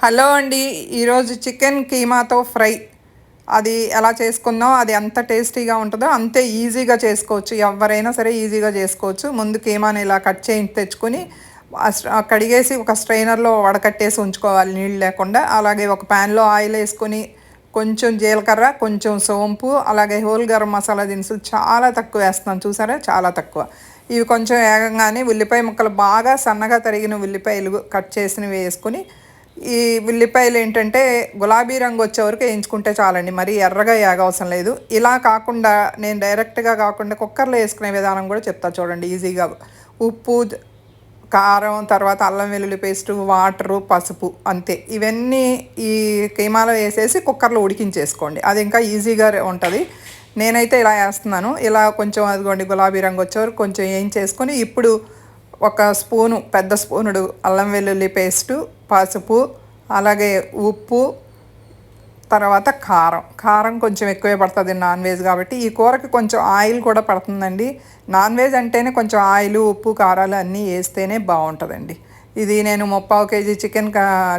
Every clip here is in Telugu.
హలో అండి ఈరోజు చికెన్ కీమాతో ఫ్రై. అది ఎలా చేసుకుందాం అది ఎంత టేస్టీగా ఉంటుందో అంతే ఈజీగా చేసుకోవచ్చు. ఎవరైనా సరే ఈజీగా చేసుకోవచ్చు. ముందు కీమాని ఇలా కట్ చేసి తెచ్చుకొని కడిగేసి ఒక స్ట్రైనర్లో వడకట్టేసి ఉంచుకోవాలి నీళ్ళు లేకుండా. అలాగే ఒక ప్యాన్లో ఆయిల్ వేసుకొని కొంచెం జీలకర్ర కొంచెం సోంపు అలాగే హోల్ గరం మసాలా దినుసులు చాలా తక్కువ వేస్తున్నాం. చూసారా? చాలా తక్కువ. ఇవి కొంచెం వేగంగానే ఉల్లిపాయ ముక్కలు బాగా సన్నగా తరిగిన ఉల్లిపాయలు కట్ చేసినవి వేసుకొని ఈ ఉల్లిపాయలు ఏంటంటే గులాబీ రంగు వచ్చే వరకు వేయించుకుంటే చాలండి. మరి ఎర్రగా వేయగవసరం లేదు. ఇలా కాకుండా నేను డైరెక్ట్గా కాకుండా కుక్కర్లో వేసుకునే విధానం కూడా చెప్తా చూడండి ఈజీగా. ఉప్పు కారం తర్వాత అల్లం వెల్లుల్లి పేస్టు వాటరు పసుపు అంతే. ఇవన్నీ ఈ కీమాలో వేసేసి కుక్కర్లో ఉడికించేసుకోండి. అది ఇంకా ఈజీగా ఉంటుంది. నేనైతే ఇలా వేస్తున్నాను. ఇలా కొంచెం అదిగోండి గులాబీ రంగు వచ్చేవారు కొంచెం ఏం చేసుకొని ఇప్పుడు ఒక స్పూను పెద్ద స్పూనుడు అల్లం వెల్లుల్లి పేస్టు పసుపు అలాగే ఉప్పు తర్వాత కారం. కారం కొంచెం ఎక్కువే పడుతుంది నాన్ వెజ్ కాబట్టి. ఈ కూరకి కొంచెం ఆయిల్ కూడా పడుతుందండి. నాన్ వెజ్ అంటేనే కొంచెం ఆయిల్ ఉప్పు కారాలు అన్నీ వేస్తేనే బాగుంటుందండి. ఇది నేను ముప్పావు కేజీ చికెన్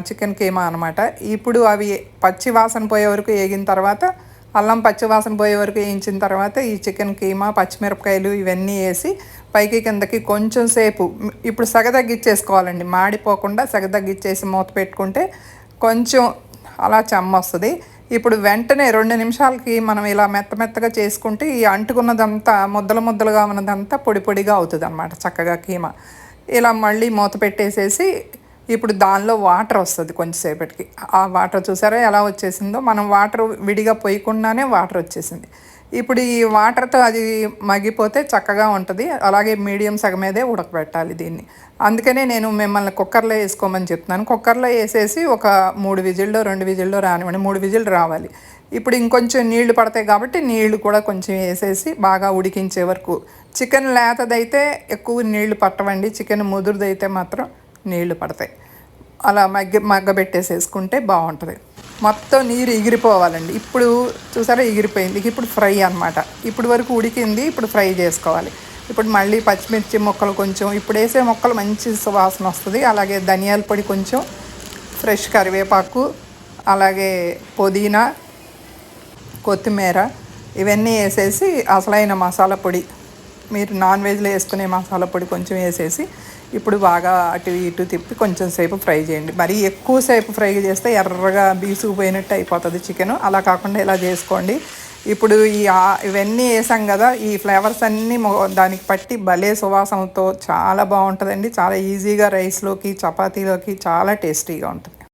చికెన్ కీమా అనమాట ఇప్పుడు అవి పచ్చి వాసన పోయే వరకు వేగిన తర్వాత అల్లం పచ్చివాసన పోయే వరకు వేయించిన తర్వాత ఈ చికెన్ కీమా పచ్చిమిరపకాయలు ఇవన్నీ వేసి పైకి కిందకి కొంచెం సేపు ఇప్పుడు సగ తగ్గించేసుకోవాలండి మాడిపోకుండా సగ తగ్గించేసి మూత పెట్టుకుంటే కొంచెం అలా చెమ్మ వస్తుంది. ఇప్పుడు వెంటనే రెండు నిమిషాలకి మనం ఇలా మెత్త మెత్తగా చేసుకుంటే ఈ అంటుకున్నదంతా ముద్దలు ముద్దలుగా ఉన్నదంతా పొడి పొడిగా అవుతుంది అనమాట చక్కగా కీమా. ఇలా మళ్ళీ మూత పెట్టేసేసి ఇప్పుడు దానిలో వాటర్ వస్తుంది కొంచెంసేపటికి. ఆ వాటర్ చూసారా ఎలా వచ్చేసిందో? మనం వాటర్ విడిగా పోయకుండానే వాటర్ వచ్చేసింది. ఇప్పుడు ఈ వాటర్తో అది మగ్గిపోతే చక్కగా ఉంటుంది. అలాగే మీడియం సగం మీదే ఉడకబెట్టాలి దీన్ని. అందుకనే నేను మిమ్మల్ని కుక్కర్లో వేసుకోమని చెప్తున్నాను. కుక్కర్లో వేసేసి ఒక మూడు విజిల్లో రెండు విజిల్లో రానివ్వండి. మూడు విజిల్ రావాలి. ఇప్పుడు ఇంకొంచెం నీళ్ళు పడతాయి కాబట్టి నీళ్ళు కూడా కొంచెం వేసేసి బాగా ఉడికించే వరకు. చికెన్ లేతదైతే ఎక్కువ నీళ్ళు పట్టవండి. చికెన్ ముదురుదైతే మాత్రం నీళ్ళు పడతాయి. అలా మగ్గ మగ్గబెట్టేసేసుకుంటే బాగుంటుంది. మొత్తం నీరు ఎగిరిపోవాలండి. ఇప్పుడు చూసారా ఎగిరిపోయింది. ఇప్పుడు ఫ్రై అనమాట ఇప్పుడు వరకు ఉడికింది ఇప్పుడు ఫ్రై చేసుకోవాలి. ఇప్పుడు మళ్ళీ పచ్చిమిర్చి మొక్కలు కొంచెం ఇప్పుడు వేసే మొక్కలు మంచి సువాసన వస్తుంది. అలాగే ధనియాల పొడి కొంచెం ఫ్రెష్ కరివేపాకు అలాగే పుదీనా కొత్తిమీర ఇవన్నీ వేసేసి అసలైన మసాలా పొడి. మీరు నాన్ వెజ్లో వేసుకునే మసాలా పొడి కొంచెం వేసేసి ఇప్పుడు బాగా అటు ఇటు తిప్పి కొంచెం సేపు ఫ్రై చేయండి. మరీ ఎక్కువసేపు ఫ్రై చేస్తే ఎర్రగా బీసుకుపోయినట్టు అయిపోతుంది చికెన్. అలా కాకుండా ఇలా చేసుకోండి. ఇప్పుడు ఈ ఇవన్నీ వేసాం కదా ఈ ఫ్లేవర్స్ అన్నీ దానికి పట్టి భలే సువాసనతో చాలా బాగుంటుందండి. చాలా ఈజీగా రైస్లోకి చపాతీలోకి చాలా టేస్టీగా ఉంటుంది.